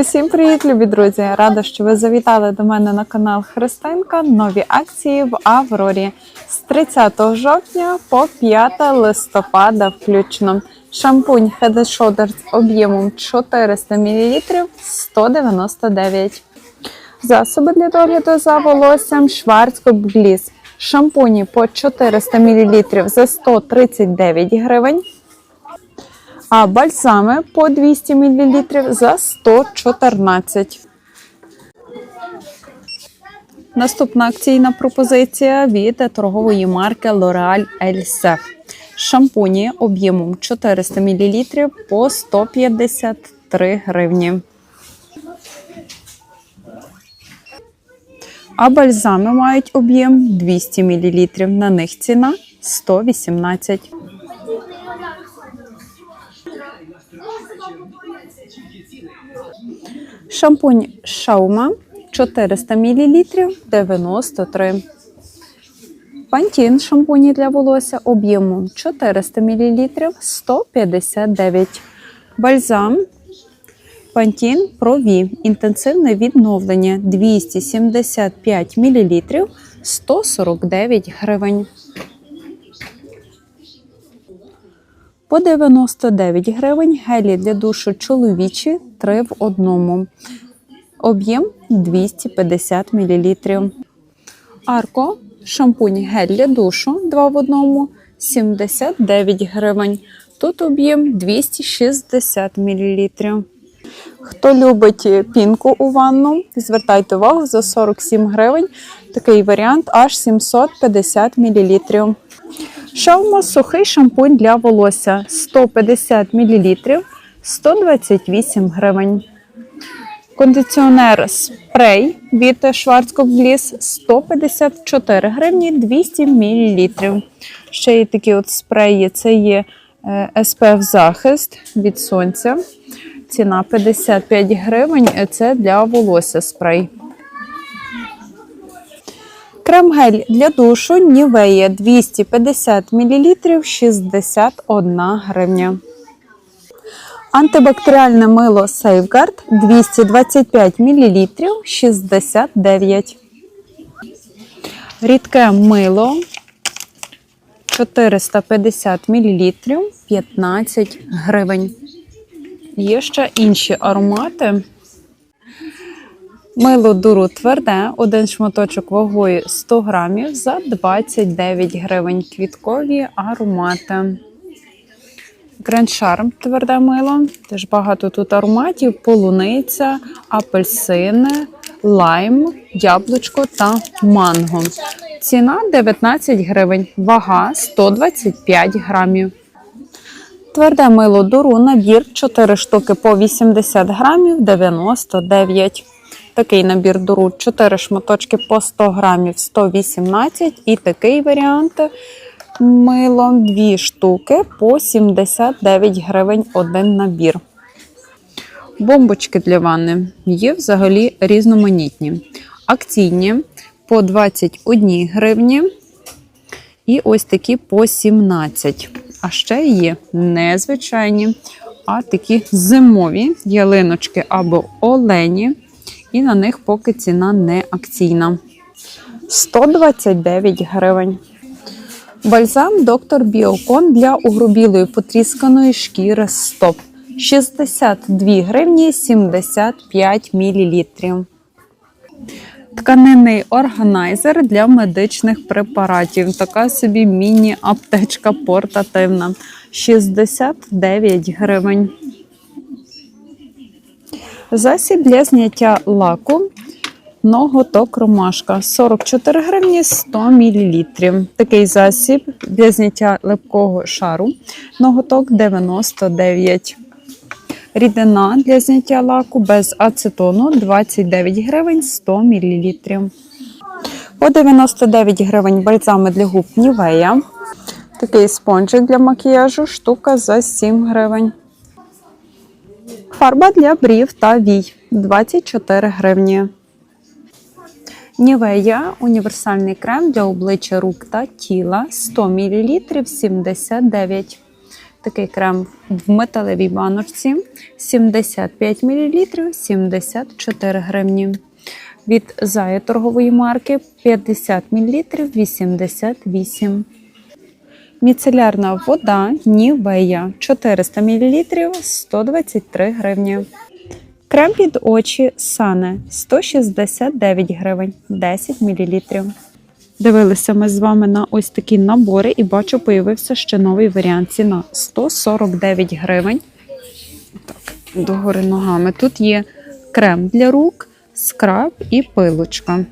Усім привіт, любі друзі! Рада, що ви завітали до мене на канал Христинка. Нові акції в Аврорі з 30 жовтня по 5 листопада включно. Шампунь Head Shoulders об'ємом 400 мл 199. Засоби для догляду за волоссям Шварцкоп Гліс. Шампуні по 400 мл за 139 гривень а бальзами по 200 мл за 114. Наступна акційна пропозиція від торгової марки L'Oreal Elsef. Шампуні об'ємом 400 мл по 153 гривні. А бальзами мають об'єм 200 мл. На них ціна 118. Шампунь Шаума 400 мл 93. Пантін шампуні для волосся об'ємом 400 мл 159. Бальзам Пантін Прові. Інтенсивне відновлення 275 мл 149 гривень. По 99 гривень гелі для душу чоловічі 3 в одному. Об'єм 250 мл. Арко шампунь гель для душу 2 в одному 79 гривень. Тут об'єм 260 мл. Хто любить пінку у ванну, звертайте увагу за 47 гривень. Такий варіант аж 750 мл. Шаума сухий шампунь для волосся 150 мл 128 гривень. Кондиціонер спрей від Schwarzkopf Bliss 154 гривні 200 мл. Ще є такі от спреї. Це є SPF захист від сонця. Ціна 55 гривень. Це для волосся спрей. Крем-гель для душу Нівея 250 мл 61 гривня. Антибактеріальне мило Safeguard 225 мл 69. Рідке мило 450 мл 15 гривень. Є ще інші аромати. Мило дуру тверде, один шматочок вагою 100 грамів за 29 гривень. Квіткові аромати. Charm тверде мило. Теж багато тут ароматів: полуниця, апельсини, лайм, яблучко та манго. Ціна 19 гривень, вага 125 грамів. Тверде мило дуру набір 4 штуки по 80 грамів 99. Такий набір дуру 4 шматочки по 100 грамів 118. І такий варіант мило 2 штуки по 79 гривень один набір. Бомбочки для ванни є взагалі різноманітні. Акційні по 21 гривні. І ось такі по 17. А ще є незвичайні, а такі зимові ялиночки або олені. І на них поки ціна не акційна. 129 гривень. Бальзам доктор Біокон для угрубілої потрісканої шкіри стоп. 62 гривні 75 мл. Тканинний органайзер для медичних препаратів. Така собі міні-аптечка портативна. 69 гривень. Засіб для зняття лаку. Ноготок ромашка 44 гривні 100 мл. Такий засіб для зняття липкого шару. Ноготок 99. Рідина для зняття лаку без ацетону 29 гривень 100 мл. По 99 гривень бальзами для губ Нівея. Такий спонжик для макіяжу, штука за 7 гривень. Фарба для брів та вій 24 гривні. Нівея універсальний крем для обличчя рук та тіла 100 мл 79. такий крем в металевій баночці 75 мл 74 гривні. Від Зая торгової марки 50 мл 88 Міцелярна вода Нівея 400 мл 123 гривні. Крем під очі Сане 169 гривень 10 мл. Дивилися ми з вами на ось такі набори і бачу, появився ще новий варіант. Ціна 149 гривень. Так, догори ногами. Тут є крем для рук, скраб і пилочка.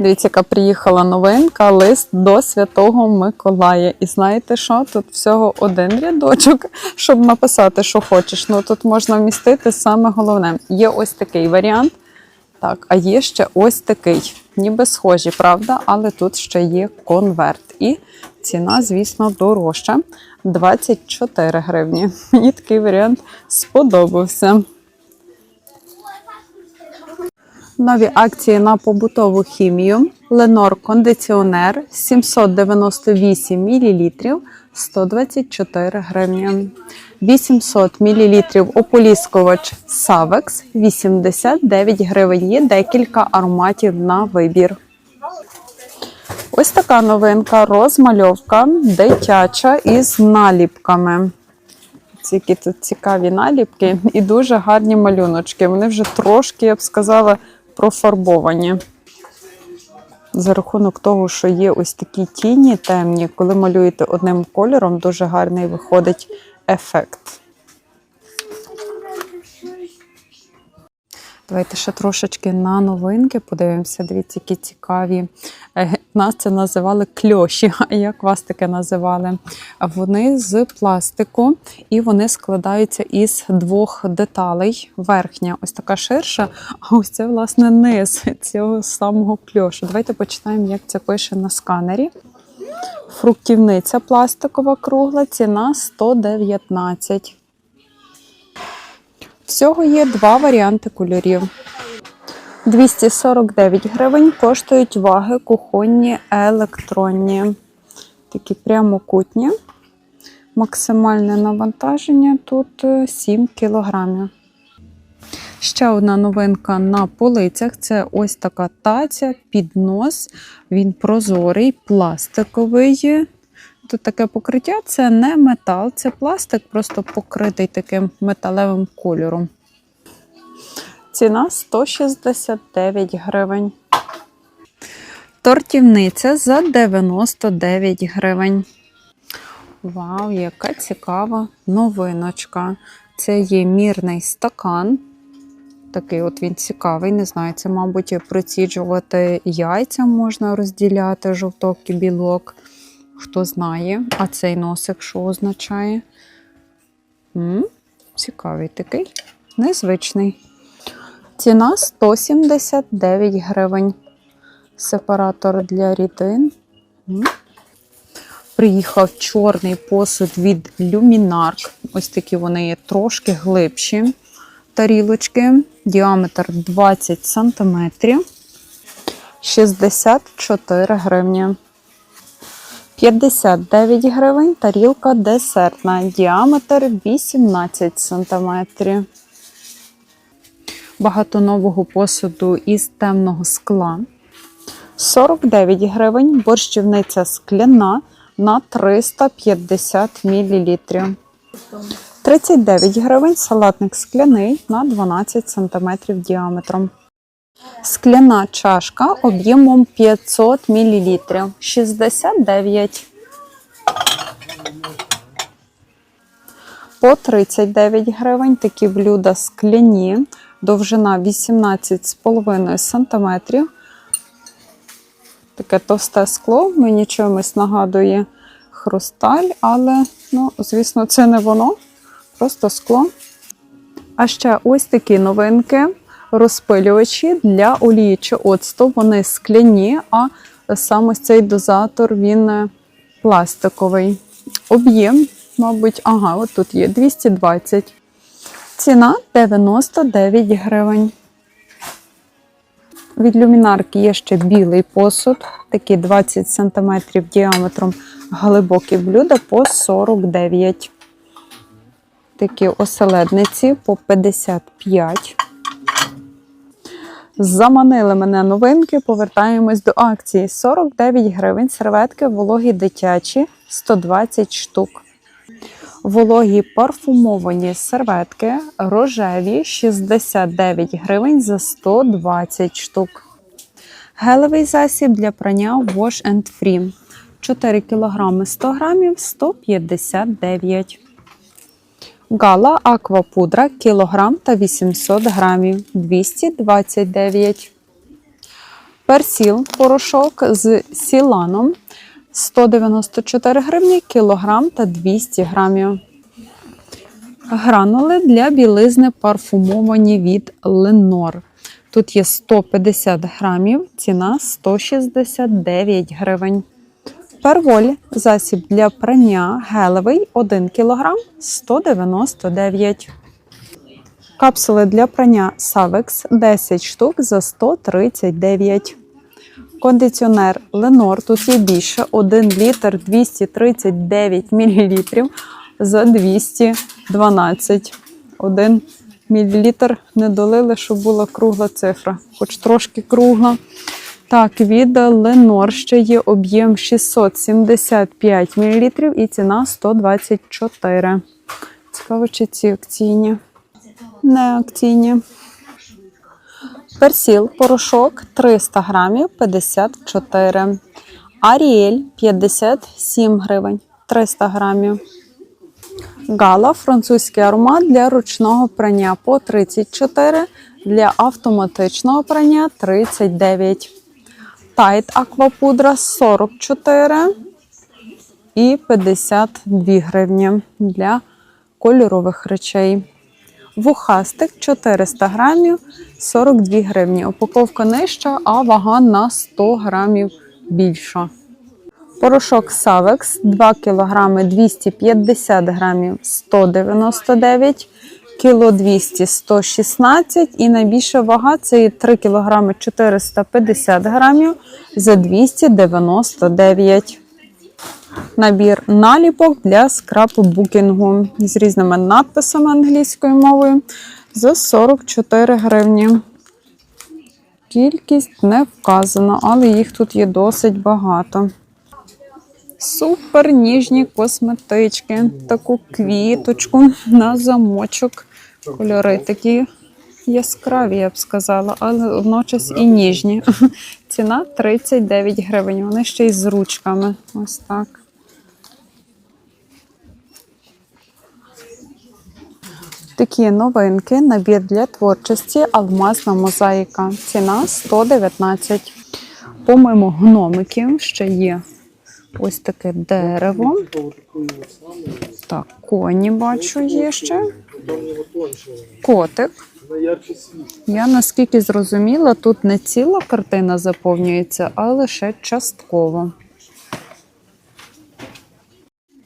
Дивіться, яка приїхала новинка, лист до Святого Миколая. І знаєте що? Тут всього один рядочок, щоб написати, що хочеш. Ну тут можна вмістити саме головне. Є ось такий варіант. Так, а є ще ось такий. Ніби схожі, правда, але тут ще є конверт. І ціна, звісно, дорожча 24 гривні. Мені такий варіант сподобався. Нові акції на побутову хімію. Ленор кондиціонер 798 мл 124 гривні. 800 мл ополіскувач Savex 89 гривень. Є декілька ароматів на вибір. Ось така новинка розмальовка дитяча із наліпками. Які тут цікаві наліпки і дуже гарні малюночки. Вони вже трошки, я б сказала, профарбовані. За рахунок того, що є ось такі тіні темні, коли малюєте одним кольором, дуже гарний виходить ефект. Давайте ще трошечки на новинки подивимося. Дивіться, які цікаві. Е, Нас це називали кльоші. А як вас таке називали? Вони з пластику і вони складаються із двох деталей. Верхня, ось така ширша, а ось це, власне, низ цього самого кльошу. Давайте почитаємо, як це пише на сканері. Фруктівниця пластикова кругла, ціна 119. Всього є два варіанти кольорів. 249 гривень коштують ваги кухонні електронні. Такі прямокутні. Максимальне навантаження тут е, 7 кілограмів. Ще одна новинка на полицях це ось така таця, піднос. Він прозорий, пластиковий. Тут таке покриття це не метал, це пластик, просто покритий таким металевим кольором. Ціна 169 гривень. Тортівниця за 99 гривень. Вау, яка цікава новиночка. Це є мірний стакан. Такий от він цікавий, не знаю, це, мабуть, проціджувати яйця можна розділяти, жовток і білок. Хто знає, а цей носик що означає? М? Цікавий такий, незвичний. Ціна 179 гривень. Сепаратор для рідин. М? Приїхав чорний посуд від Luminark. Ось такі вони є трошки глибші тарілочки. Діаметр 20 см. 64 гривні. 59 гривень тарілка десертна. Діаметр 18 см. Багато нового посуду із темного скла. 49 гривень борщівниця скляна на 350 мл. 39 гривень салатник скляний на 12 см діаметром. Скляна чашка об'ємом 500 мл. 69. По 39 гривень такі блюда скляні. Довжина 18,5 см. Таке товсте скло, мені чимось нагадує хрусталь, але, ну, звісно, це не воно, просто скло. А ще ось такі новинки. Розпилювачі для олії чи оцту. Вони скляні, а саме цей дозатор він е, пластиковий. Об'єм, мабуть, ага, от тут є 220. Ціна 99 гривень. Від люмінарки є ще білий посуд, такі 20 см діаметром глибокі блюда по 49. Такі оселедниці по 55. Заманили мене новинки, повертаємось до акції. 49 гривень, серветки вологі дитячі, 120 штук. Вологі парфумовані серветки рожеві 69 гривень за 120 штук. Гелевий засіб для прання Wash and Free 4 кг 100 грамів 159. Гала аквапудра кілограм та 800 грамів 229. Персіл порошок з сіланом 194 гривні кілограм та 200 грамів. Гранули для білизни парфумовані від Ленор. Тут є 150 грамів, ціна 169 гривень. Перволь засіб для прання гелевий 1 кг 199. Капсули для прання Savex 10 штук за 139. Кондиціонер Ленор тут є більше 1 літр 239 мл за 212. 1 мл не долили, щоб була кругла цифра, хоч трошки кругла. Так, від Ленор ще є об'єм 675 мл і ціна 124. Цікаво, чи ці акційні? Не акційні. Персіл порошок 300 грамів 54. Аріель 57 гривень 300 грамів. Гала французький аромат для ручного прання по 34, для автоматичного прання 39. Тайт аквапудра 44 і 52 гривні для кольорових речей. Вухастик 400 грамів 42 гривні. Упаковка нижча, а вага на 100 грамів більша. Порошок Savex 2 кг 250 грамів 199 кіло 200 116 і найбільша вага це є 3 кг 450 грамів за 299. Набір наліпок для скрапбукінгу з різними надписами англійською мовою за 44 гривні. Кількість не вказана, але їх тут є досить багато. Супер ніжні косметички, таку квіточку на замочок. Кольори такі яскраві, я б сказала, але водночас і ніжні. Ціна 39 гривень. Вони ще й з ручками. Ось так. Такі новинки, набір для творчості, алмазна мозаїка. Ціна 119. Помимо гномиків ще є ось таке дерево. Так, коні бачу є ще. Котик. Я наскільки зрозуміла, тут не ціла картина заповнюється, а лише частково.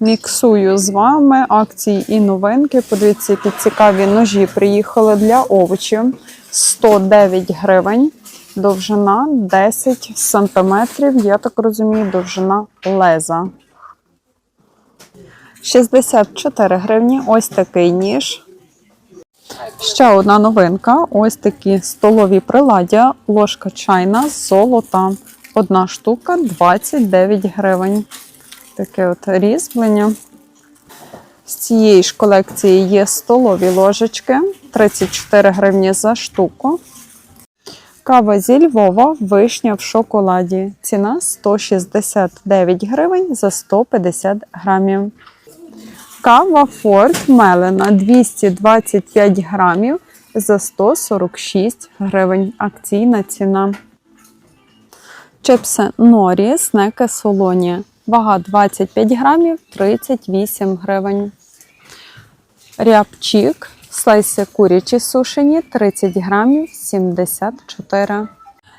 Міксую з вами акції і новинки. Подивіться, які цікаві ножі приїхали для овочів. 109 гривень, довжина 10 сантиметрів. Я так розумію, довжина леза. 64 гривні. Ось такий ніж. Ще одна новинка: ось такі столові приладдя, ложка чайна золота. Одна штука 29 гривень. Таке от різьблення. З цієї ж колекції є столові ложечки 34 гривні за штуку. Кава зі Львова, вишня в шоколаді. Ціна 169 гривень за 150 грамів. Кава Форт Мелена 225 грамів за 146 гривень. Акційна ціна. Чипси Норі, снеки солоні. Вага 25 грамів 38 гривень. Рябчик, слайси курячі сушені 30 грамів 74.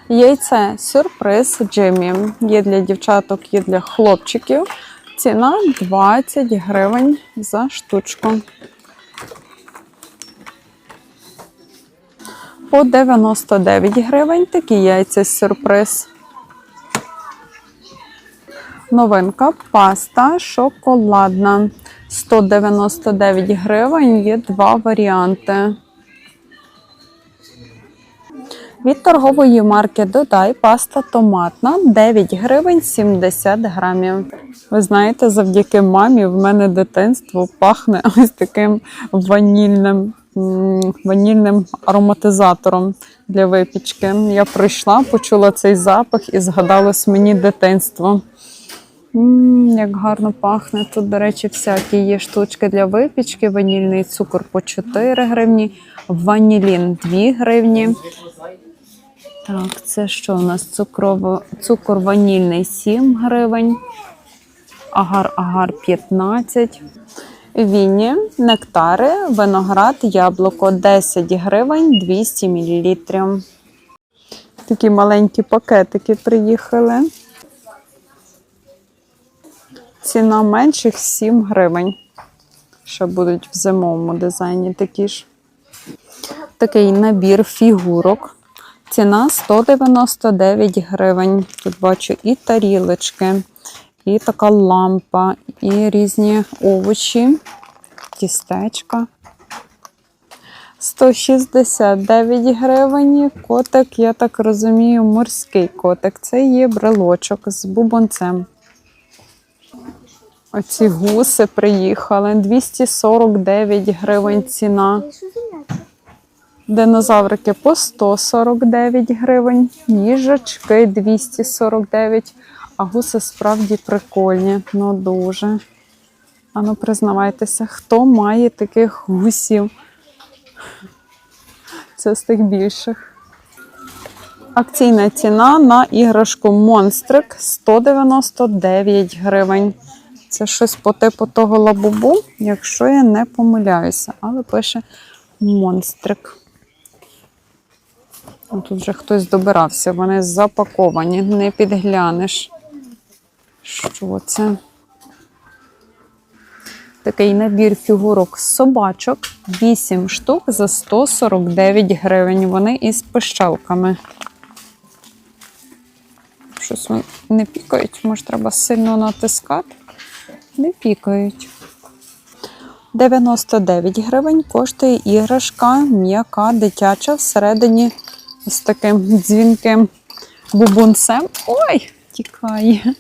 Яйце сюрприз Джиммі. Є для дівчаток, є для хлопчиків. Ціна 20 гривень за штучку. по 99 гривень. Такі яйця сюрприз. Новинка паста шоколадна. 199 гривень. Є два варіанти. Від торгової марки Додай паста томатна 9 гривень 70 грамів. Ви знаєте, завдяки мамі в мене дитинство пахне ось таким ванільним, ванільним ароматизатором для випічки. Я прийшла, почула цей запах і згадалось мені дитинство. М, як гарно пахне. Тут, до речі, всякі є штучки для випічки. Ванільний цукор по 4 гривні, ванілін 2 гривні. Так, це що у нас? Цукрово, цукор ванільний 7 гривень, агар-агар 15. Вінні, нектари, виноград, яблуко 10 гривень 200 мл. Такі маленькі пакетики приїхали. Ціна менших 7 гривень. Ще будуть в зимовому дизайні такі ж. Такий набір фігурок. Ціна 199 гривень. Тут бачу і тарілочки, і така лампа, і різні овочі, тістечка. 169 гривень. Котик, я так розумію, морський котик. Це є брелочок з бубонцем. Оці гуси приїхали. 249 гривень ціна. Динозаврики по 149 гривень, їжачки 249, а гуси справді прикольні, ну дуже. Ану, признавайтеся, хто має таких гусів? Це з тих більших. Акційна ціна на іграшку Монстрик 199 гривень. Це щось по типу того лабубу, якщо я не помиляюся, але пише монстрик. Тут вже хтось добирався, вони запаковані, не підглянеш. Що це? Такий набір фігурок собачок. 8 штук за 149 гривень. Вони із пищалками. Щось вони не пікають, може, треба сильно натискати. Не пікають. 99 гривень коштує іграшка м'яка, дитяча всередині з таким дзвінким бубунцем. Ой, тікає.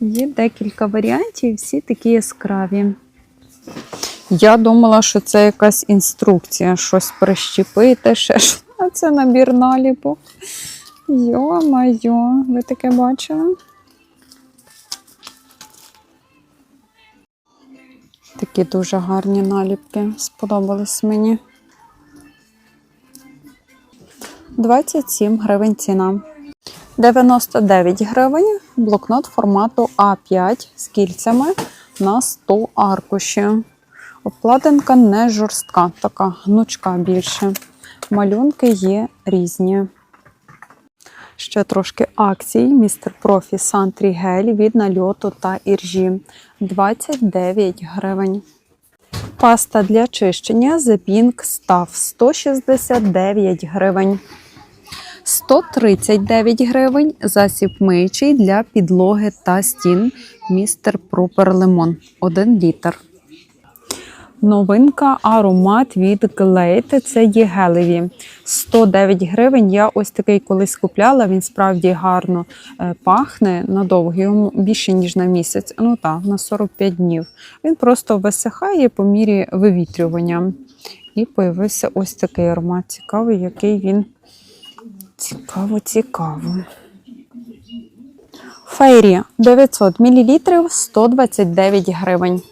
Є декілька варіантів, всі такі яскраві. Я думала, що це якась інструкція, щось прищепити, ще щось. А це набір наліпу. Йо-майо, ви таке бачили? Такі дуже гарні наліпки. Сподобались мені. 27 гривень ціна. 99 гривень блокнот формату А5 з кільцями на 100 аркушів. Обкладинка не жорстка, така гнучка більше. Малюнки є різні. Ще трошки акцій. Містер Профі Сантрі Гель від нальоту та іржі 29 гривень. Паста для чищення The Pink Stuff 169 гривень. 139 гривень засіб миючий для підлоги та стін Містер Пропер Лимон 1 літр. Новинка аромат від Glade. Це є гелеві. 109 гривень. Я ось такий колись купляла. Він справді гарно е, пахне надовго, йому більше ніж на місяць. Ну так, на 45 днів. Він просто висихає по мірі вивітрювання. І появився ось такий аромат. Цікавий, який він цікаво, цікаво. Фейрі 900 мл 129 гривень.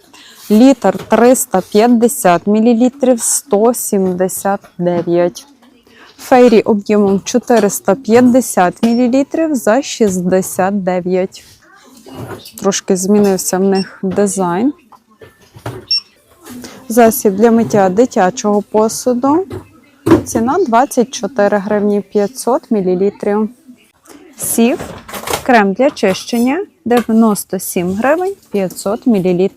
Літр 350 мл 179. Фейрі об'ємом 450 мл за 69. Трошки змінився в них дизайн. Засіб для миття дитячого посуду. Ціна 24 гривні 500 мл. Сів, крем для чищення 97 гривень 500 мл.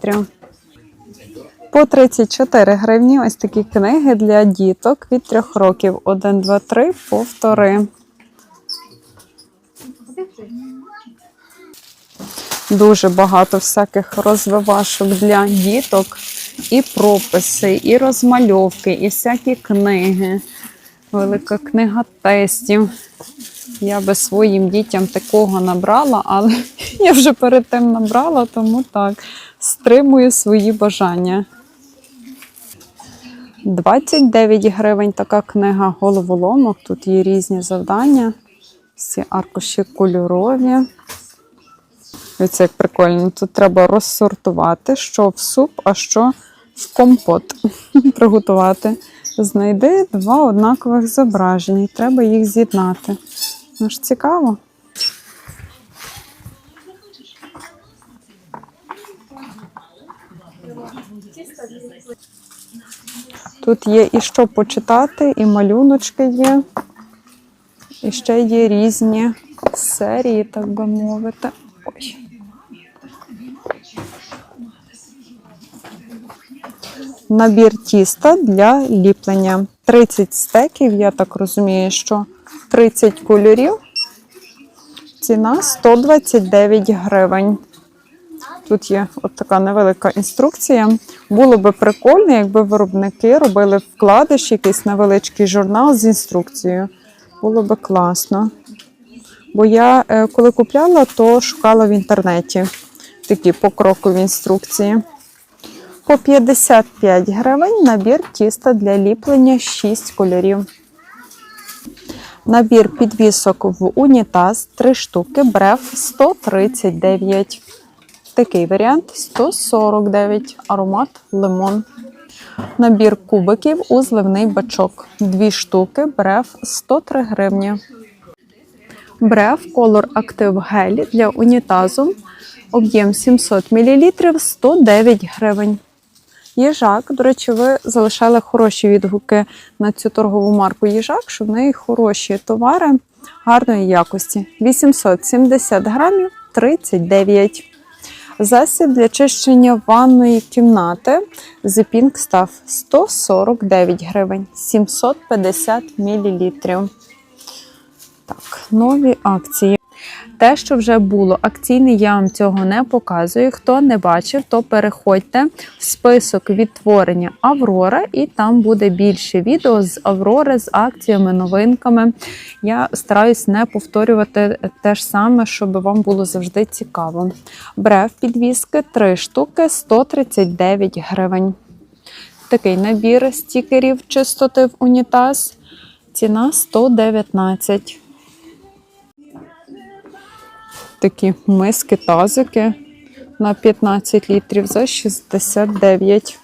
По 34 гривні ось такі книги для діток від 3 років. 1, 2, 3, повтори. Дуже багато всяких розвивашок для діток. І прописи, і розмальовки, і всякі книги. Велика книга тестів. Я би своїм дітям такого набрала, але я вже перед тим набрала, тому так, стримую свої бажання. 29 гривень така книга головоломок. Тут є різні завдання. Всі аркуші кольорові. Дивіться, як прикольно. Тут треба розсортувати, що в суп, а що в компот приготувати. Знайди два однакових зображення, треба їх з'єднати. Ну ж цікаво. Тут є і що почитати, і малюночки є, і ще є різні серії, так би мовити. Ой. Набір тіста для ліплення. 30 стеків, я так розумію, що 30 кольорів. Ціна 129 гривень. Тут є от така невелика інструкція. Було би прикольно, якби виробники робили вкладиш, якийсь невеличкий журнал з інструкцією. Було би класно. Бо я е, коли купляла, то шукала в інтернеті такі покрокові інструкції. По 55 гривень набір тіста для ліплення 6 кольорів. Набір підвісок в унітаз 3 штуки, бреф 139. Такий варіант 149, аромат лимон. Набір кубиків у зливний бачок 2 штуки, бреф 103 гривні. Бреф Color Active Gel для унітазу. Об'єм 700 мл 109 гривень. Їжак, до речі, ви залишали хороші відгуки на цю торгову марку Їжак, що в неї хороші товари гарної якості. 870 грамів 39. Засіб для чищення ванної кімнати Pink Stuff 149 гривень 750 мл. Так, нові акції. Те, що вже було акційне, я вам цього не показую. Хто не бачив, то переходьте в список відтворення Аврора, і там буде більше відео з Аврори, з акціями, новинками. Я стараюсь не повторювати те ж саме, щоб вам було завжди цікаво. Брев підвіски 3 штуки 139 гривень. Такий набір стікерів чистоти в унітаз. Ціна 119 такі миски, тазики на 15 літрів за 69.